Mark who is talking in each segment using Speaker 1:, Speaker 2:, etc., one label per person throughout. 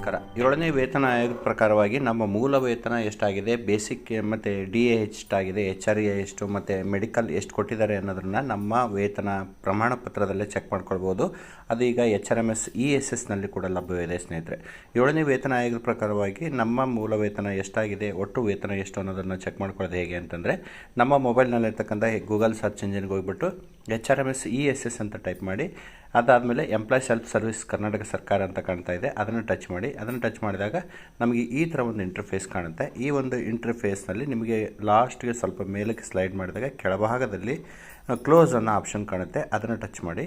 Speaker 1: ನಮಸ್ಕಾರ. ಏಳನೇ ವೇತನ ಆಯೋಗದ ಪ್ರಕಾರವಾಗಿ ನಮ್ಮ ಮೂಲ ವೇತನ ಎಷ್ಟಾಗಿದೆ, ಬೇಸಿಕ್ ಮತ್ತು ಡಿ ಎ ಎಷ್ಟಾಗಿದೆ, ಎಚ್ ಆರ್ ಎ ಎಷ್ಟು ಮತ್ತು ಮೆಡಿಕಲ್ ಎಷ್ಟು ಕೊಟ್ಟಿದ್ದಾರೆ ಅನ್ನೋದನ್ನು ನಮ್ಮ ವೇತನ ಪ್ರಮಾಣ ಪತ್ರದಲ್ಲೇ ಚೆಕ್ ಮಾಡ್ಕೊಳ್ಬೋದು. ಅದು ಈಗ H R M S, E S ಎಸ್ನಲ್ಲಿ ಕೂಡ ಲಭ್ಯವಿದೆ ಸ್ನೇಹಿತರೆ. ಏಳನೇ ವೇತನ ಆಯೋಗದ ಪ್ರಕಾರವಾಗಿ ನಮ್ಮ ಮೂಲ ವೇತನ ಎಷ್ಟಾಗಿದೆ, ಒಟ್ಟು ವೇತನ ಎಷ್ಟು ಅನ್ನೋದನ್ನು ಚೆಕ್ ಮಾಡ್ಕೊಳ್ಳೋದು ಹೇಗೆ ಅಂತಂದರೆ, ನಮ್ಮ ಮೊಬೈಲ್ನಲ್ಲಿರ್ತಕ್ಕಂಥ ಗೂಗಲ್ ಸರ್ಚ್ ಇಂಜಿನ್ಗೆ ಹೋಗ್ಬಿಟ್ಟು H R M S E S S ಅಂತ ಟೈಪ್ ಮಾಡಿ, ಅದಾದಮೇಲೆ ಎಂಪ್ಲಾಯ್ ಹೆಲ್ಪ್ ಸರ್ವಿಸ್ ಕರ್ನಾಟಕ ಸರ್ಕಾರ ಅಂತ ಕಾಣ್ತಾ ಇದೆ, ಅದನ್ನು ಟಚ್ ಮಾಡಿ. ಅದನ್ನು ಟಚ್ ಮಾಡಿದಾಗ ನಮಗೆ ಈ ಥರ ಒಂದು ಇಂಟರ್ಫೇಸ್ ಕಾಣುತ್ತೆ. ಈ ಒಂದು ಇಂಟರ್ಫೇಸ್ನಲ್ಲಿ ನಿಮಗೆ ಲಾಸ್ಟ್ಗೆ ಸ್ವಲ್ಪ ಮೇಲಕ್ಕೆ ಸ್ಲೈಡ್ ಮಾಡಿದಾಗ ಕೆಳಭಾಗದಲ್ಲಿ ಕ್ಲೋಸ್ ಅನ್ನೋ ಆಪ್ಷನ್ ಕಾಣುತ್ತೆ. ಅದನ್ನು ಟಚ್ ಮಾಡಿ.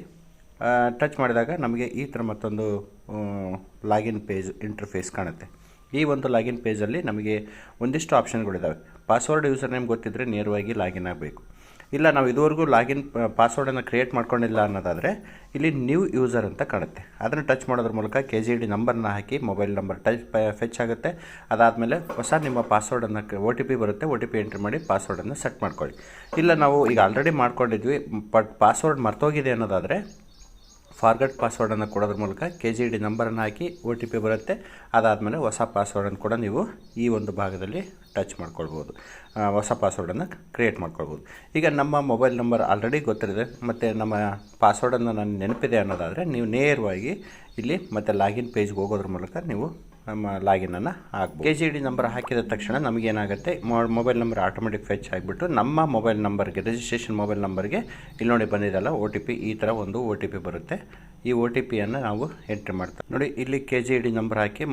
Speaker 1: ಟಚ್ ಮಾಡಿದಾಗ ನಮಗೆ ಈ ಥರ ಮತ್ತೊಂದು ಲಾಗಿನ್ ಪೇಜ್ ಇಂಟರ್ಫೇಸ್ ಕಾಣುತ್ತೆ. ಈ ಒಂದು ಲಾಗಿನ್ ಪೇಜಲ್ಲಿ ನಮಗೆ ಒಂದಿಷ್ಟು ಆಪ್ಷನ್ಗಳಿದ್ದಾವೆ ಪಾಸ್ವರ್ಡ್ ಯೂಸರ್ ನೇಮ್ ಗೊತ್ತಿದ್ದರೆ ನೇರವಾಗಿ ಲಾಗಿನ್ ಆಗಬೇಕು. ಇಲ್ಲ, ನಾವು ಇದುವರೆಗೂ ಲಾಗಿನ್ ಪಾಸ್ವರ್ಡನ್ನು ಕ್ರಿಯೇಟ್ ಮಾಡ್ಕೊಂಡಿಲ್ಲ ಅನ್ನೋದಾದರೆ ಇಲ್ಲಿ ನ್ಯೂ ಯೂಸರ್ ಅಂತ ಕಾಣುತ್ತೆ. ಅದನ್ನು ಟಚ್ ಮಾಡೋದ್ರ ಮೂಲಕ ಕೆ ಜಿ ಡಿ ನಂಬರ್ನ ಹಾಕಿ ಮೊಬೈಲ್ ನಂಬರ್ ಟಚ್ ಫೆಚ್ ಆಗುತ್ತೆ. ಅದಾದಮೇಲೆ ಹೊಸ ನಿಮ್ಮ ಪಾಸ್ವರ್ಡನ್ನು ಒ ಟಿ ಪಿ ಬರುತ್ತೆ. ಒ ಟಿ ಪಿ ಎಂಟ್ರಿ ಮಾಡಿ ಪಾಸ್ವರ್ಡನ್ನು ಸೆಟ್ ಮಾಡ್ಕೊಳ್ಳಿ. ಇಲ್ಲ, ನಾವು ಈಗ ಆಲ್ರೆಡಿ ಮಾಡ್ಕೊಂಡಿದ್ವಿ ಬಟ್ ಪಾಸ್ವರ್ಡ್ ಮರ್ತೋಗಿದೆ ಅನ್ನೋದಾದರೆ ಫಾರ್ಗಟ್ ಪಾಸ್ವರ್ಡನ್ನು ಕೊಡೋದ್ರ ಮೂಲಕ ಕೆ ಜಿ ಡಿ ನಂಬರನ್ನು ಹಾಕಿ ಒ ಟಿ ಪಿ ಬರುತ್ತೆ. ಅದಾದಮೇಲೆ ಹೊಸ ಪಾಸ್ವರ್ಡನ್ನು ಕೂಡ ನೀವು ಈ ಒಂದು ಭಾಗದಲ್ಲಿ ಟಚ್ ಮಾಡ್ಕೊಳ್ಬೋದು. ಹೊಸ ಪಾಸ್ವರ್ಡನ್ನು ಕ್ರಿಯೇಟ್ ಮಾಡ್ಕೊಳ್ಬೋದು. ಈಗ ನಮ್ಮ ಮೊಬೈಲ್ ನಂಬರ್ ಆಲ್ರೆಡಿ ಗೊತ್ತಿರಿದೆ ಮತ್ತು ನಮ್ಮ ಪಾಸ್ವರ್ಡನ್ನು ನಾನು ನೆನಪಿದೆ ಅನ್ನೋದಾದರೆ ನೀವು ನೇರವಾಗಿ ಇಲ್ಲಿ ಮತ್ತು ಲಾಗಿನ್ ಪೇಜ್ಗೆ ಹೋಗೋದ್ರ ಮೂಲಕ ನೀವು ನಮ್ಮ ಲಾಗಿನನ್ನು ಹಾಕ್ಬೋದು. ಕೆ ಜಿ ಡಿ ನಂಬರ್ ಹಾಕಿದ ತಕ್ಷಣ ನಮಗೇನಾಗುತ್ತೆ? ಮೊಬೈಲ್ ನಂಬರ್ ಆಟೋಮೆಟಿಕ್ ಫೆಚ್ ಆಗಿಬಿಟ್ಟು ನಮ್ಮ ಮೊಬೈಲ್ ನಂಬರ್ಗೆ, ರಿಜಿಸ್ಟ್ರೇಷನ್ ಮೊಬೈಲ್ ನಂಬರ್ಗೆ ಇಲ್ಲಿ ನೋಡಿ ಬಂದಿದೆಲ್ಲ ಓ ಟಿ ಪಿ ಈ ಥರ ಒಂದು ಓ ಟಿ ಪಿ ಬರುತ್ತೆ. ಈ ಓ ಟಿ ಪಿಯನ್ನು ನಾವು ಎಂಟ್ರಿ ಮಾಡ್ತೇವೆ. ನೋಡಿ, ಇಲ್ಲಿ ಕೆ ಜಿ ಡಿ ನಂಬರ್ ಹಾಕಿ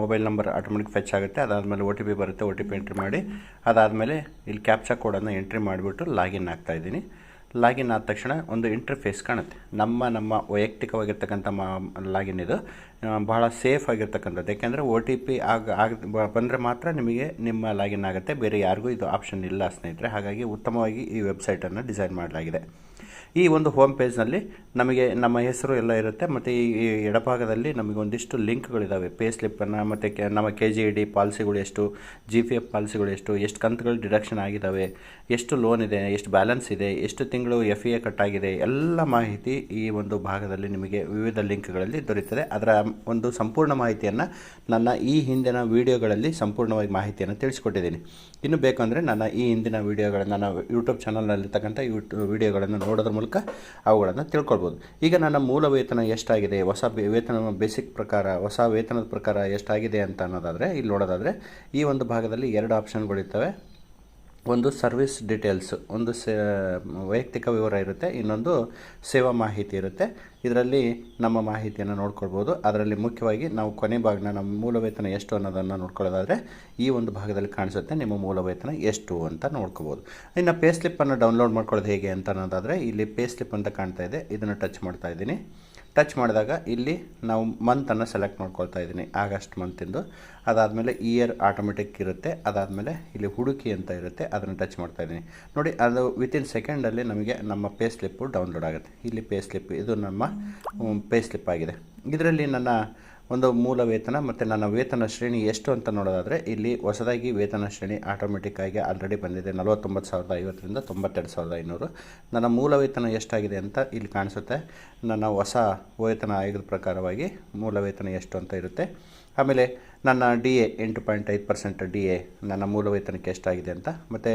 Speaker 1: ಮೊಬೈಲ್ ನಂಬರ್ ಆಟೋಮೆಟಿಕ್ ಫೆಚ್ ಆಗುತ್ತೆ. ಅದಾದಮೇಲೆ ಓ ಟಿ ಪಿ ಬರುತ್ತೆ ಓ ಟಿ ಪಿ ಎಂಟ್ರಿ ಮಾಡಿ. ಅದಾದಮೇಲೆ ಇಲ್ಲಿ ಕ್ಯಾಪ್ಚಾ ಕೋಡನ್ನು ಎಂಟ್ರಿ ಮಾಡಿಬಿಟ್ಟು ಲಾಗಿನ್ ಆಗ್ತಾಯಿದ್ದೀನಿ ಲಾಗಿನ್ ಆದ ತಕ್ಷಣ ಒಂದು ಇಂಟರ್ಫೇಸ್ ಕಾಣುತ್ತೆ. ನಮ್ಮ ನಮ್ಮ ವೈಯಕ್ತಿಕವಾಗಿರ್ತಕ್ಕಂಥ ಮಾ, ಲಾಗಿನ್ ಇದು. ಬಹಳ ಸೇಫ್ ಆಗಿರ್ತಕ್ಕಂಥದ್ದು. ಯಾಕೆಂದರೆ ಒ ಟಿ ಪಿ ಆಗ ಆಗ, ಬಂದರೆ ಮಾತ್ರ ನಿಮಗೆ ನಿಮ್ಮ ಲಾಗಿನ್ ಆಗುತ್ತೆ. ಬೇರೆ ಯಾರಿಗೂ ಇದು ಆಪ್ಷನ್ ಇಲ್ಲ ಸ್ನೇಹಿತರೆ. ಹಾಗಾಗಿ ಉತ್ತಮವಾಗಿ ಈ ವೆಬ್ಸೈಟನ್ನು ಡಿಸೈನ್ ಮಾಡಲಾಗಿದೆ. ಈ ಒಂದು ಹೋಮ್ ಪೇಜ್ನಲ್ಲಿ ನಮಗೆ ನಮ್ಮ ಹೆಸರು ಎಲ್ಲ ಇರುತ್ತೆ. ಮತ್ತು ಈ ಎಡಭಾಗದಲ್ಲಿ ನಮಗೆ ಒಂದಿಷ್ಟು ಲಿಂಕ್ಗಳಿದ್ದಾವೆ ಪೇ ಸ್ಲಿಪ್ಪನ್ನು ಮತ್ತು ಕೆ, ನಮ್ಮ ಕೆ ಜಿ ಇ ಡಿ ಪಾಲಿಸಿಗಳು ಎಷ್ಟು ಜಿ ಪಿ ಎಫ್ ಪಾಲಿಸಿಗಳು ಎಷ್ಟು ಎಷ್ಟು ಕಂತುಗಳು ಡಿಡಕ್ಷನ್ ಆಗಿದ್ದಾವೆ ಎಷ್ಟು ಲೋನ್ ಇದೆ, ಎಷ್ಟು ಬ್ಯಾಲೆನ್ಸ್ ಇದೆ, ಎಷ್ಟು ತಿಂಗಳು ಎಫ್ ಇ ಎ ಕಟ್ಟಾಗಿದೆ ಎಲ್ಲ ಮಾಹಿತಿ ಈ ಒಂದು ಭಾಗದಲ್ಲಿ ನಿಮಗೆ ವಿವಿಧ ಲಿಂಕ್ಗಳಲ್ಲಿ ದೊರೆಯುತ್ತದೆ. ಅದರ ಒಂದು ಸಂಪೂರ್ಣ ಮಾಹಿತಿಯನ್ನು ನನ್ನ ಈ ಹಿಂದಿನ ವೀಡಿಯೋಗಳಲ್ಲಿ ಸಂಪೂರ್ಣವಾಗಿ ಮಾಹಿತಿಯನ್ನು ತಿಳಿಸ್ಕೊಟ್ಟಿದ್ದೀನಿ. ಇನ್ನು ಬೇಕಂದರೆ ನನ್ನ ಈ ಹಿಂದಿನ ವೀಡಿಯೋಗಳನ್ನು ನನ್ನ ಯೂಟ್ಯೂಬ್ ಚಾನಲ್ನಲ್ಲಿರ್ತಕ್ಕಂಥ ಯೂಟ್ಯೂ ವಿಡಿಯೋಗಳನ್ನು ನೋಡೋದ್ರ ಮೂಲಕ ಅವುಗಳನ್ನು ತಿಳ್ಕೊಳ್ಬೋದು. ಈಗ ನನ್ನ ಮೂಲ ವೇತನ ಎಷ್ಟಾಗಿದೆ, ಹೊಸ ವೇತನ ಬೇಸಿಕ್ ಪ್ರಕಾರ, ಹೊಸ ವೇತನದ ಪ್ರಕಾರ ಎಷ್ಟಾಗಿದೆ ಅಂತ ಅನ್ನೋದಾದರೆ, ಇಲ್ಲಿ ನೋಡೋದಾದರೆ ಈ ಒಂದು ಭಾಗದಲ್ಲಿ ಎರಡು ಆಪ್ಷನ್ಗಳಿರ್ತವೆ ಒಂದು ಸರ್ವಿಸ್ ಡೀಟೇಲ್ಸ್, ಒಂದು ಸೇ, ವೈಯಕ್ತಿಕ ವಿವರ ಇರುತ್ತೆ, ಇನ್ನೊಂದು ಸೇವಾ ಮಾಹಿತಿ ಇರುತ್ತೆ. ಇದರಲ್ಲಿ ನಮ್ಮ ಮಾಹಿತಿಯನ್ನು ನೋಡ್ಕೊಳ್ಬೋದು. ಅದರಲ್ಲಿ ಮುಖ್ಯವಾಗಿ ನಾವು ಕೊನೆ ಭಾಗನ, ನಮ್ಮ ಮೂಲ ವೇತನ ಎಷ್ಟು ಅನ್ನೋದನ್ನು ನೋಡ್ಕೊಳ್ಳೋದಾದರೆ, ಈ ಒಂದು ಭಾಗದಲ್ಲಿ ಕಾಣಿಸುತ್ತೆ, ನಿಮ್ಮ ಮೂಲ ವೇತನ ಎಷ್ಟು ಅಂತ ನೋಡ್ಕೋಬೋದು ಇನ್ನು ಪೇ ಸ್ಲಿಪ್ಪನ್ನು ಡೌನ್ಲೋಡ್ ಮಾಡ್ಕೊಳ್ಳೋದು ಹೇಗೆ ಅಂತ ಅನ್ನೋದಾದರೆ, ಇಲ್ಲಿ ಪೇ ಸ್ಲಿಪ್ ಅಂತ ಕಾಣ್ತಾ ಇದೆ. ಇದನ್ನು ಟಚ್ ಮಾಡ್ತಾ ಇದ್ದೀನಿ. ಟಚ್ ಮಾಡಿದಾಗ ಇಲ್ಲಿ ನಾವು ಮಂತನ್ನು ಸೆಲೆಕ್ಟ್ ಮಾಡ್ಕೊಳ್ತಾ ಇದ್ದೀನಿ. ಆಗಸ್ಟ್ ಮಂತಿಂದು ಅದಾದಮೇಲೆ ಇಯರ್ ಆಟೋಮೆಟಿಕ್ ಇರುತ್ತೆ. ಅದಾದಮೇಲೆ ಇಲ್ಲಿ ಹುಡುಕಿ ಅಂತ ಇರುತ್ತೆ. ಅದನ್ನು ಟಚ್ ಮಾಡ್ತಾ ಇದ್ದೀನಿ. ನೋಡಿ, ಅದು ವಿತಿನ್ ಸೆಕೆಂಡಲ್ಲಿ ನಮಗೆ ನಮ್ಮ ಪೇ ಸ್ಲಿಪ್ಪು ಡೌನ್ಲೋಡ್ ಆಗುತ್ತೆ. ಇಲ್ಲಿ ಪೇ ಸ್ಲಿಪ್ ಇದು ನಮ್ಮ ಪೇ ಸ್ಲಿಪ್ ಆಗಿದೆ. ಇದರಲ್ಲಿ ನನ್ನ ಒಂದು ಮೂಲ ವೇತನ ಮತ್ತು ನನ್ನ ವೇತನ ಶ್ರೇಣಿ ಎಷ್ಟು ಅಂತ ನೋಡೋದಾದರೆ ಇಲ್ಲಿ ಹೊಸದಾಗಿ ವೇತನ ಶ್ರೇಣಿ ಆಟೋಮೆಟಿಕ್ಕಾಗಿ ಆಲ್ರೆಡಿ ಬಂದಿದೆ. ನಲವತ್ತೊಂಬತ್ತು ಸಾವಿರದ ಐವತ್ತರಿಂದ ತೊಂಬತ್ತೆರಡು ಸಾವಿರದ ಐನೂರು. ನನ್ನ ಮೂಲ ವೇತನ ಎಷ್ಟಾಗಿದೆ ಅಂತ ಇಲ್ಲಿ ಕಾಣಿಸುತ್ತೆ. ನನ್ನ ಹೊಸ ವೇತನ ಆಯೋಗದ ಪ್ರಕಾರವಾಗಿ ಮೂಲ ವೇತನ ಎಷ್ಟು ಅಂತ ಇರುತ್ತೆ. ಆಮೇಲೆ ನನ್ನ ಡಿ ಎ ಎಂಟು ಪಾಯಿಂಟ್ ಐದು ಪರ್ಸೆಂಟ್ ಡಿ ಎ ನನ್ನ ಮೂಲ ವೇತನಕ್ಕೆ ಎಷ್ಟಾಗಿದೆ ಅಂತ, ಮತ್ತು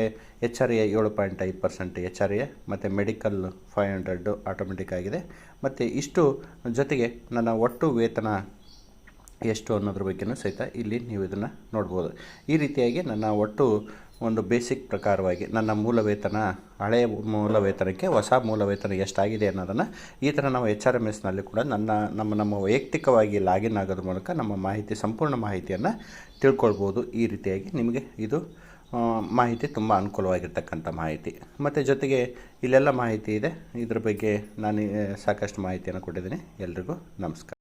Speaker 1: ಎಚ್ ಆರ್ ಎ ಏಳು ಪಾಯಿಂಟ್ ಐದು ಪರ್ಸೆಂಟ್ ಎಚ್ ಆರ್ ಎ ಮತ್ತು ಮೆಡಿಕಲ್ ಫೈವ್ ಹಂಡ್ರೆಡ್ಡು ಆಟೋಮೆಟಿಕ್ ಆಗಿದೆ. ಮತ್ತು ಇಷ್ಟು ಜೊತೆಗೆ ನನ್ನ ಒಟ್ಟು ವೇತನ ಎಷ್ಟು ಅನ್ನೋದ್ರ ಬಗ್ಗೆನೂ ಸಹಿತ ಇಲ್ಲಿ ನೀವು ಇದನ್ನು ನೋಡ್ಬೋದು. ಈ ರೀತಿಯಾಗಿ ನನ್ನ ಒಟ್ಟು ಒಂದು ಬೇಸಿಕ್ ಪ್ರಕಾರವಾಗಿ ನನ್ನ ಮೂಲ ವೇತನ ಹಳೆಯ ಮೂಲ ವೇತನಕ್ಕೆ ಹೊಸ ಮೂಲ ವೇತನ ಎಷ್ಟಾಗಿದೆ ಅನ್ನೋದನ್ನು ಈ ಥರ ನಾವು ಎಚ್ ಆರ್ ಎಂ ಎಸ್ನಲ್ಲಿ ಕೂಡ ನನ್ನ, ನಮ್ಮ ನಮ್ಮ ವೈಯಕ್ತಿಕವಾಗಿ ಲಾಗಿನ್ ಆಗೋದ್ರ ಮೂಲಕ ನಮ್ಮ ಮಾಹಿತಿ, ಸಂಪೂರ್ಣ ಮಾಹಿತಿಯನ್ನು ತಿಳ್ಕೊಳ್ಬೋದು. ಈ ರೀತಿಯಾಗಿ ನಿಮಗೆ ಇದು ಮಾಹಿತಿ ತುಂಬ ಅನುಕೂಲವಾಗಿರ್ತಕ್ಕಂಥ ಮಾಹಿತಿ. ಮತ್ತು ಜೊತೆಗೆ ಇಲ್ಲೆಲ್ಲ ಮಾಹಿತಿ ಇದೆ. ಇದ್ರ ಬಗ್ಗೆ ನಾನು ಸಾಕಷ್ಟು ಮಾಹಿತಿಯನ್ನು ಕೊಟ್ಟಿದ್ದೀನಿ. ಎಲ್ರಿಗೂ ನಮಸ್ಕಾರ.